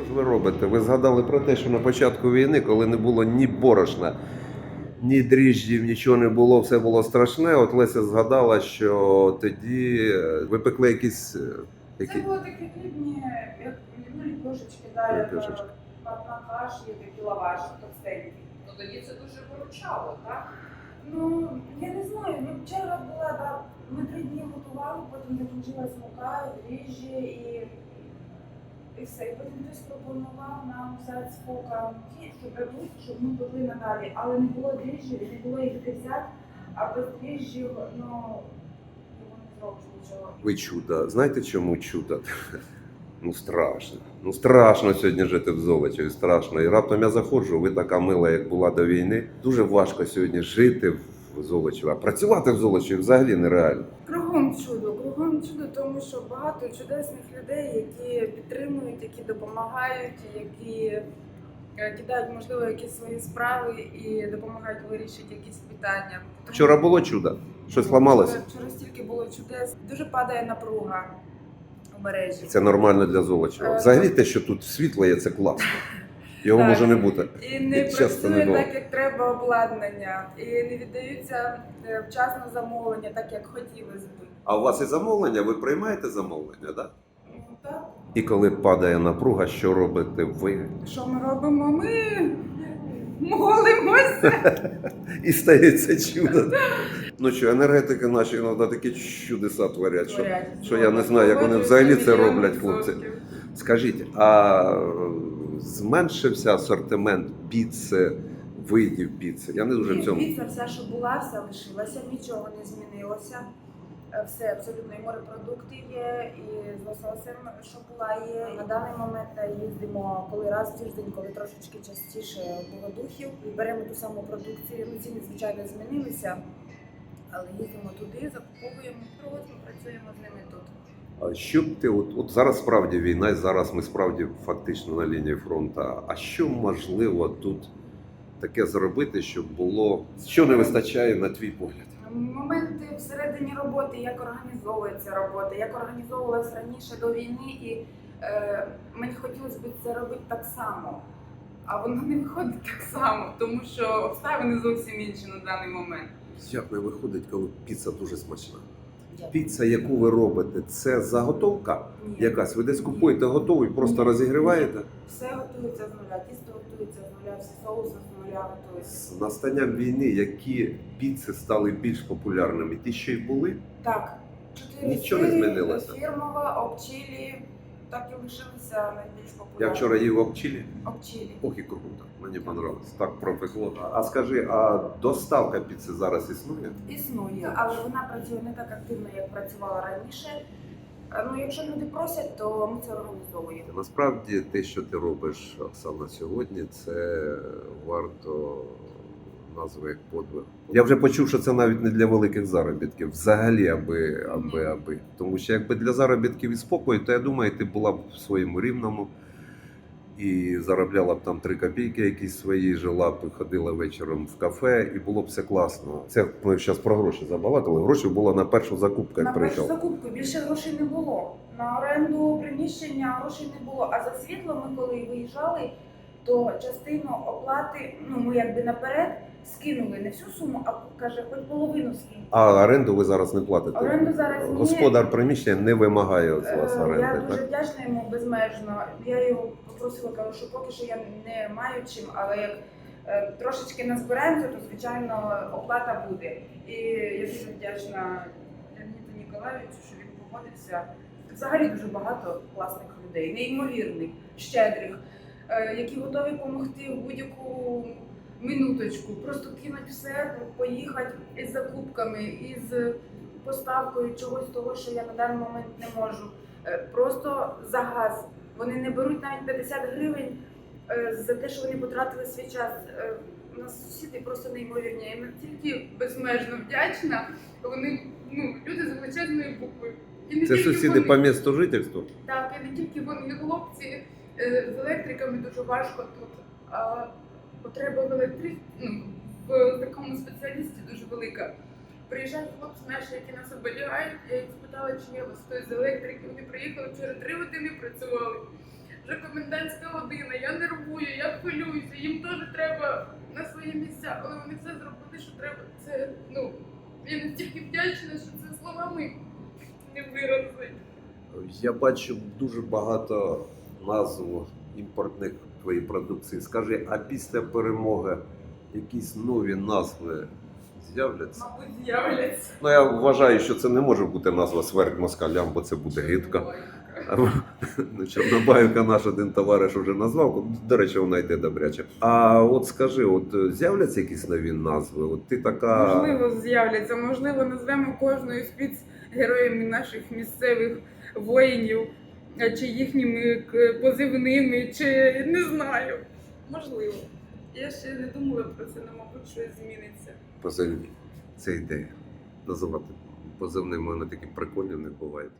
Що ж ви робите? Ви згадали про те, що на початку війни, коли не було ні борошна, ні дріжджів, нічого не було, все було страшне. От Леся згадала, що тоді е, ви пекли якісь. е, Це Які... було такі хлібні, як ну, ліпешечки, да, як Ліпешечки. на каші, такі лаваш, товстенькі. Ну тоді це дуже виручало, так? Ну, я не знаю, ну черга була, да, ми три дні готували, потім закінчилась мука, дріжджі і, і все. І потім хтось пропонував нам взяти з фока ті, що дадуть, щоб ми пекли надалі. Але не було дріжджів, не було їх де взяти, а без дріжджів, ну, не зробиш нічого. Ви чудо. Знаєте, чому чудо? Ну страшно. Ну страшно сьогодні жити в Золочеві, страшно. І раптом я заходжу, ви така мила, як була до війни. Дуже важко сьогодні жити в Золочеві. А працювати в Золочеві взагалі нереально. Кругом чудо, кругом чудо, тому що багато чудесних людей, які підтримують, які допомагають, які е, кидають, можливо, якісь свої справи і допомагають вирішити якісь питання. Тому Вчора було чудо. Щось ламалося. Вчора, вчора стільки було чудес. Дуже падає напруга у мережі. Це нормально для Золочева. Взагалі те, що тут світло є, це класно. Його Так. може не бути. І не Часто не працює було. так, як треба обладнання, і не віддаються е, вчасно замовлення, так як хотілося б. А у вас і замовлення, ви приймаєте замовлення, так? Да? Ну, так. І коли падає напруга, що робите ви? Що ми робимо? Ми молимося. І стається чудо. Ну що, енергетики наші іноді такі чудеса творять. Що... Що я не знаю, як вони взагалі це роблять, хлопці. Скажіть, а зменшився асортимент піци, видів піци? Я не дуже в цьому. Піца, вся, що була, вся лишилася, нічого не змінилося. Е, Все абсолютно і морепродукти є, і з лососем, що була, є. На даний момент е, їздимо коли раз в тиждень, коли трошечки частіше було духів, і беремо ту саму продукцію. Ну, ціни, звичайно, змінилися, але їздимо туди, закуповуємо, проводимо, працюємо з ними тут. А що б ти, от, от зараз справді війна, і зараз ми справді фактично на лінії фронту. А що можливо тут таке зробити, щоб було що не вистачає на твій погляд? Моменти всередині роботи, як організовується робота, як організовувалась раніше до війни, і е, мені хотілося б це робити так само. А воно не виходить так само, тому що обставини зовсім інші на даний момент. Як не виходить, коли піца дуже смачна? Піца, яку ви робите, це заготовка Ні. якась. Ви десь купуєте готову і просто розігріваєте. Все готується з нуля, тісто готується з нуля, всі соуси з нуля готуються. З настанням війни, які піци стали більш популярними, ті, що й були. Так, чотири Нічого не змінилося? Фірмова, обчілі, так і лишилися найбільш популярні. Я вчора їв обчілі. Обчілі. Ох і круто. Мені понравилось. Так пропекло. А скажи, а доставка піци зараз існує? Існує, але вона працює не так активно, як працювала раніше. Ну, якщо люди просять, то ми це організовуємо. Насправді, те, що ти робиш, Оксана, сьогодні, це варто назви як подвиг. Я вже почув, що це навіть не для великих заробітків, взагалі, аби, аби, аби. Тому що якби для заробітків і спокою, то я думаю, ти була б в своєму рівному і заробляла б там три копійки якісь свої, жила б, і ходила вечором в кафе, і було б все класно. Це ми зараз про гроші забалакали. Гроші було на першу закупку, На першу закупку більше грошей не було. На оренду приміщення грошей не було. А за світло ми коли виїжджали, то частину оплати, ну ми якби наперед скинули не всю суму, а каже, хоч половину скинь. А оренду ви зараз не платите? Оренду зараз ні. Господар приміщення не вимагає з вас Е, оренди, Я дуже так? вдячна йому безмежно. Я його попросила, кажу, що поки що я не маю чим, але як е, трошечки назбираємося, то звичайно оплата буде. І я дуже вдячна Леоніду Ніколаєвичу, що він погодився. Взагалі дуже багато класних людей, неймовірних, щедрих, е, які готові допомогти в будь-яку минуточку. Просто кинуть все, поїхати із закупками, із поставкою чогось того, що я на даний момент не можу. Е, Просто за газ. Вони не беруть навіть 50 гривень е, за те, що вони потратили свій час. Е, У нас сусіди просто неймовірні. Я їм настільки безмежно вдячна. Вони ну, люди з величезної букви. І не Це тільки сусіди вони. по місту жительству. Так, і не тільки вони хлопці з електриками дуже важко тут. Потреба в електри... ну, в такому спеціалісті дуже велика. Приїжджають хлопці наші, які нас оберігають. Я їх спитала, чи є вас хтось з електрики. Вони приїхали вчора три години працювали. вже комендантська година, я нервую, я хвилююся, їм теж треба на свої місця, але вони все зробили, що треба. Це, ну, я настільки вдячна, що це словами не виразить. Я бачу дуже багато назв імпортних твоєї продукції. Скажи, а після перемоги якісь нові назви з'являться? Мабуть, з'являться. Ну я вважаю, що це не може бути назва смерть москалям, бо це буде гидко. Ну, Чорнобаївка наш один товариш вже назвав. До речі, вона йде добряче. А от скажи, от е, з'являться якісь нові назви? От ти така. Можливо, з'являться, можливо, назвемо кожною спецгероями наших місцевих воїнів, чи їхніми позивними, чи не знаю. Можливо. Я ще не думала про це, але, мабуть, щось зміниться. позивні. Це ідея. Називати позивними вони такі прикольні в них бувають.